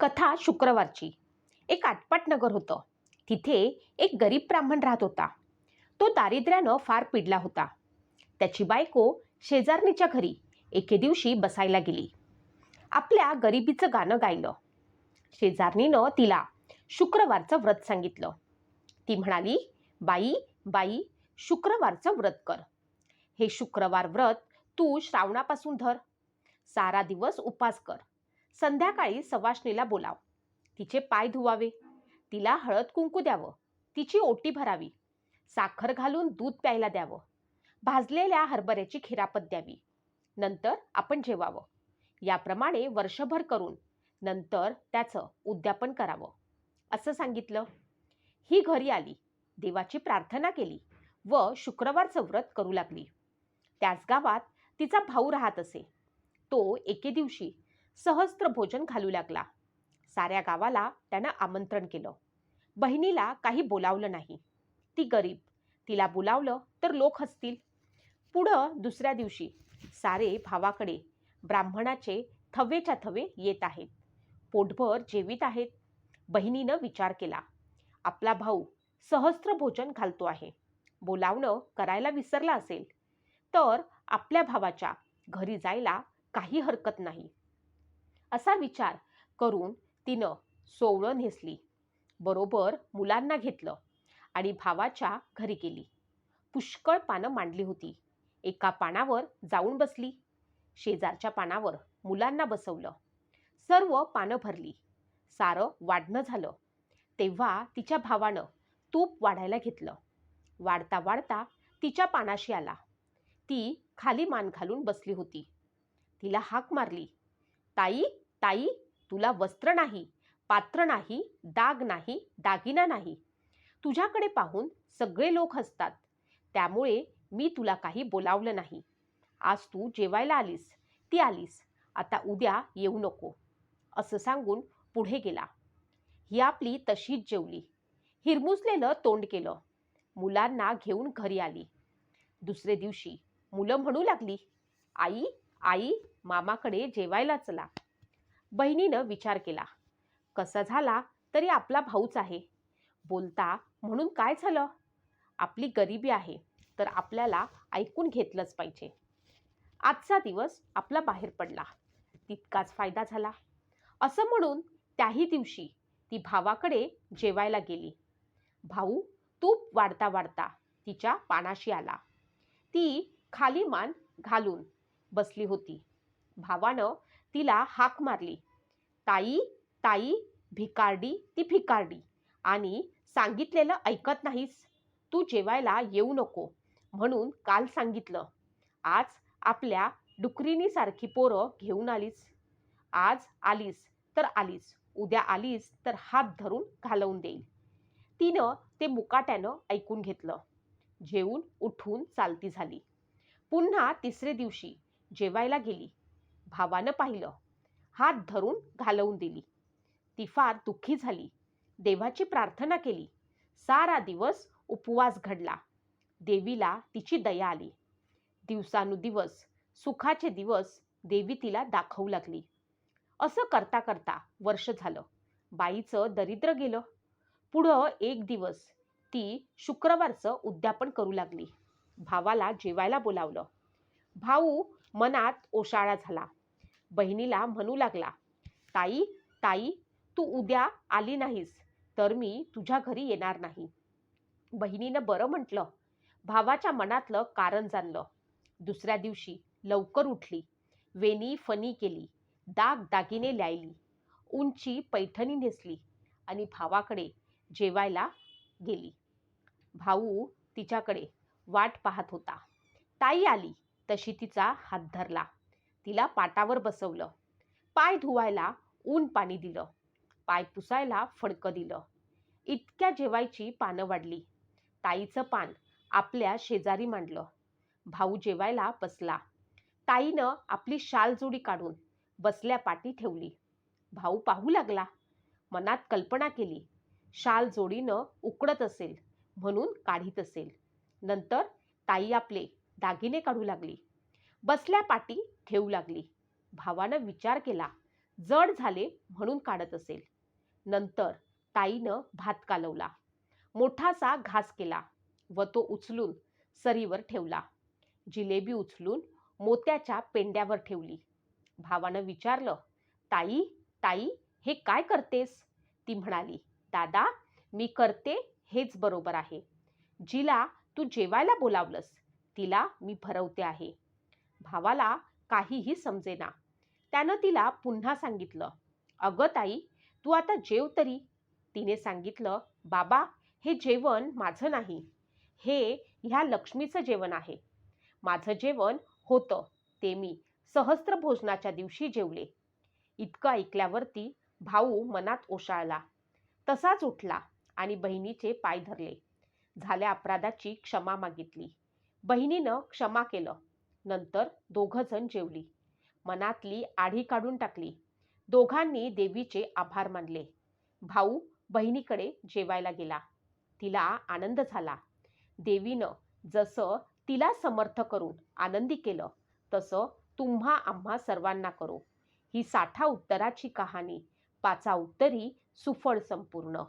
कथा शुक्रवारची. एक आटपाट नगर होतं. तिथे एक गरीब ब्राह्मण राहत होता. तो दारिद्र्यानं फार पिडला होता. त्याची बायको शेजारणीच्या घरी एके दिवशी बसायला गेली. आपल्या गरिबीचं गाणं गायलं. शेजारणीनं तिला शुक्रवारचं व्रत सांगितलं. ती म्हणाली बाई बाई शुक्रवारचं व्रत कर. हे शुक्रवार व्रत तू श्रावणापासून धर. सारा दिवस उपास कर. संध्याकाळी सवाष्णीला बोलाव. तिचे पाय धुवावे. तिला हळद कुंकू द्यावं. तिची ओटी भरावी. साखर घालून दूध प्यायला द्यावं. भाजलेल्या हरभऱ्याची खिरापत द्यावी. नंतर आपण जेवावं. याप्रमाणे वर्षभर करून नंतर त्याचं उद्यापन करावं. असं सांगितलं. ही घरी आली. देवाची प्रार्थना केली व शुक्रवारचं व्रत करू लागली. त्याच गावात तिचा भाऊ राहत असे. तो एके दिवशी सहस्त्र भोजन घालू लागला. साऱ्या गावाला त्यानं आमंत्रण केलं. बहिणीला काही बोलावलं नाही. ती गरीब. तिला बोलावलं तर लोक हसतील. पुढं दुसऱ्या दिवशी सारे भावाकडे ब्राह्मणाचे थवेच्या थवे येत आहेत. पोटभर जेवीत आहेत. बहिणीनं विचार केला. आपला भाऊ सहस्त्र भोजन घालतो आहे. बोलावणं करायला विसरला असेल. तर आपल्या भावाच्या घरी जायला काही हरकत नाही. असा विचार करून तिनं सोवळं नेसली. बरोबर मुलांना घेतलं आणि भावाच्या घरी गेली. पुष्कळ पानं मांडली होती. एका पानावर जाऊन बसली. शेजारच्या पानावर मुलांना बसवलं. सर्व पानं भरली. सारं वाढणं झालं. तेव्हा तिच्या भावानं तूप वाढायला घेतलं. वाढता वाढता तिच्या पानाशी आला. ती खाली मान घालून बसली होती. तिला हाक मारली. ताई ताई तुला वस्त्र नाही पात्र नाही दाग नाही दागिना नाही. तुझ्याकडे पाहून सगळे लोक हसतात. त्यामुळे मी तुला काही बोलावलं नाही. आज तू जेवायला आलीस ती आलीस. आता उद्या येऊ नको. असं सांगून पुढे गेला. ही आपली तशीच जेवली. हिरमुसलेलं तोंड केलं. मुलांना घेऊन घरी आली. दुसरे दिवशी मुलं म्हणू लागली आई आई मामाकडे जेवायला चला. बहिणीनं विचार केला कसा झाला तरी आपला भाऊच आहे. बोलता म्हणून काय झालं? आपली गरिबी आहे तर आपल्याला ऐकून घेतलंच पाहिजे. आजचा दिवस आपला बाहेर पडला. तितकाच फायदा झाला. असं म्हणून त्याही दिवशी ती भावाकडे जेवायला गेली. भाऊ तूप वाढता वाढता तिच्या पानाशी आला. ती खाली मान घालून बसली होती. भावानं तिला हाक मारली. ताई ताई भिकारडी ती भिकारडी. आणि सांगितलेलं ऐकत नाहीस. तू जेवायला येऊ नको. म्हणून काल सांगितलं. आज आपल्या डुकरीनीसारखी पोरं घेऊन आलीस. आज आलीस तर आलीस. उद्या आलीस तर हात धरून घालवून देईल. तिनं ते मुकाट्यानं ऐकून घेतलं. जेवून उठून चालती झाली. पुन्हा तिसरे दिवशी जेवायला गेली. भावानं पाहिलं. हात धरून घालवून दिली. ती फार दुःखी झाली. देवाची प्रार्थना केली. सारा दिवस उपवास घडला. देवीला तिची दया आली. दिवसानुदिवस सुखाचे दिवस देवी तिला दाखवू लागली. असं करता करता वर्ष झालं. बाईचं दरिद्र गेलं. पुढं एक दिवस ती शुक्रवारचं उद्यापन करू लागली. भावाला जेवायला बोलावलं. भाऊ मनात ओशाळा झाला. बहिणीला म्हणू लागला ताई ताई तू उद्या आली नाहीस तर मी तुझ्या घरी येणार नाही. बहिणीनं बरं म्हटलं. भावाच्या मनातलं कारण जाणलं. दुसऱ्या दिवशी लवकर उठली. वेणी फणी केली. दाग दागिने ल्यायली. उंची पैठणी नेसली आणि भावाकडे जेवायला गेली. भाऊ तिच्याकडे वाट पाहत होता. ताई आली. तशी तिचा हात धरला. तिला पाटावर बसवलं. पाय धुवायला ऊन पाणी दिलं. पाय पुसायला फडकं दिलं. इतक्या जेवायची पानं वाढली. ताईचं पान आपल्या शेजारी मांडलं. भाऊ जेवायला बसला. ताईनं आपली शाल जोडी काढून बसल्या पाठी ठेवली. भाऊ पाहू लागला. मनात कल्पना केली. शाल जोडीनं उकडत असेल म्हणून काढीत असेल. नंतर ताई आपले दागिने काढू लागली. बसल्या पाटी ठेवू लागली. भावानं विचार केला जड झाले म्हणून काढत असेल. नंतर ताईनं भात कालवला. मोठासा घास केला व तो उचलून सरीवर ठेवला. जिलेबी उचलून मोत्याच्या पेंड्यावर ठेवली. भावानं विचारलं ताई ताई हे काय करतेस? ती म्हणाली दादा मी करते हेच बरोबर आहे. जिला तू जेवायला बोलावलंस तिला मी भरवते आहे. भावाला काहीही समजेना. त्यानं तिला पुन्हा सांगितलं अगं ताई तू आता जेव तरी. तिने सांगितलं बाबा हे जेवण माझं नाही. हे ह्या लक्ष्मीचं जेवण आहे. माझं जेवण होतं ते मी सहस्त्र भोजनाच्या दिवशी जेवले. इतकं ऐकल्यावरती भाऊ मनात ओशाळला. तसाच उठला आणि बहिणीचे पाय धरले. झाल्या अपराधाची क्षमा मागितली. बहिणीनं क्षमा केलं. नंतर दोघंजण जेवली. मनातली आढी काढून टाकली. दोघांनी देवीचे आभार मानले. भाऊ बहिणीकडे जेवायला गेला. तिला आनंद झाला. देवीनं जसं तिला समर्थ करून आनंदी केलं तसं तुम्हा आम्हा सर्वांना करो. ही साठा उत्तराची कहाणी. पाचा उत्तरी सुफळ संपूर्ण.